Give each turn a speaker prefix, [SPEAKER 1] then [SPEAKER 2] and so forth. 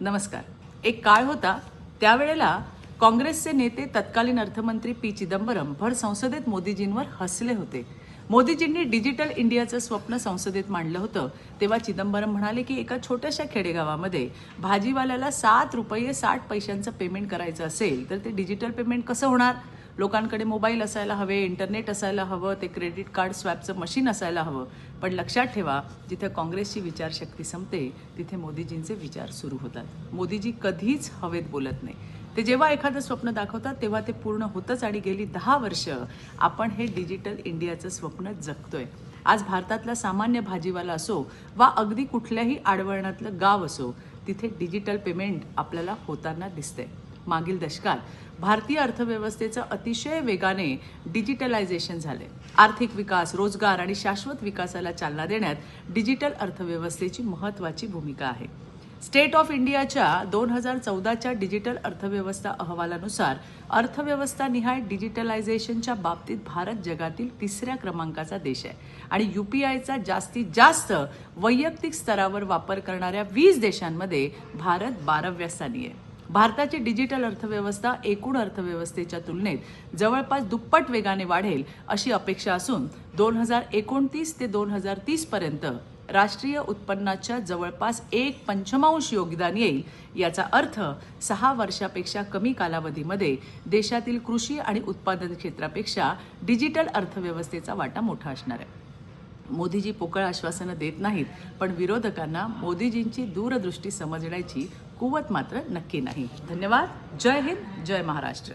[SPEAKER 1] नमस्कार. एक काळ होता त्यावेळेला काँग्रेसचे नेते तत्कालीन अर्थमंत्री पी चिदंबरम भर संसदेत मोदीजींवर हसले होते. मोदीजींनी डिजिटल इंडियाचं स्वप्न संसदेत मांडलं होतं. तेव्हा चिदंबरम म्हणाले की एका छोट्याशा खेडेगावामध्ये भाजीवाल्याला सात रुपये साठ पैशांचं पेमेंट करायचं असेल तर ते डिजिटल पेमेंट कसं होणार? लोकांकडे मोबाईल असायला हवे इंटरनेट असायला हवं ते क्रेडिट कार्ड स्वॅपचं मशीन असायला हवं. पण लक्षात ठेवा जिथे काँग्रेसची विचारशक्ती संपते तिथे मोदीजींचे विचार सुरू होतात. मोदीजी कधीच हवेत बोलत नाही. ते जेव्हा एखादं स्वप्न दाखवतात तेव्हा ते पूर्ण होतंच आणि गेली दहा वर्ष आपण हे डिजिटल इंडियाचं स्वप्न जगतोय. आज भारतातला सामान्य भाजीवाला असो वा अगदी कुठल्याही आडवळणातलं गाव असो तिथे डिजिटल पेमेंट आपल्याला होताना दिसतंय. मागील दशकात भारतीय अर्थव्यवस्थेचं अतिशय वेगाने डिजिटलायझेशन झाले आर्थिक विकास रोजगार आणि शाश्वत विकासाला चालना देण्यात डिजिटल अर्थव्यवस्थेची महत्त्वाची भूमिका आहे. स्टेट ऑफ इंडियाच्या दोन हजार चौदाच्या डिजिटल अर्थव्यवस्था अहवालानुसार अर्थव्यवस्था निहाय डिजिटलायझेशनच्या बाबतीत भारत जगातील तिसऱ्या क्रमांकाचा देश आहे. आणि युपीआयचा जास्तीत जास्त वैयक्तिक स्तरावर वापर करणाऱ्या वीस देशांमध्ये भारत बाराव्या स्थानी आहे. भारताची डिजिटल अर्थव्यवस्था एकूण अर्थव्यवस्थेच्या तुलनेत जवळपास दुप्पट वेगाने वाढेल अशी अपेक्षा असून दोन हजार एकोणतीस ते दोन हजार तीस पर्यंत राष्ट्रीय उत्पन्नाच्या जवळपास एक पंचमांश योगदान येईल. याचा अर्थ सहा वर्षापेक्षा कमी कालावधीमध्ये देशातील कृषी आणि उत्पादन क्षेत्रापेक्षा डिजिटल अर्थव्यवस्थेचा वाटा मोठा असणार आहे. मोदीजी पोकळ आश्वासनं देत नाहीत पण विरोधकांना मोदीजींची दूरदृष्टी समजण्याची कुवत मात्र नक्की नाही. धन्यवाद. जय हिंद. जय महाराष्ट्र.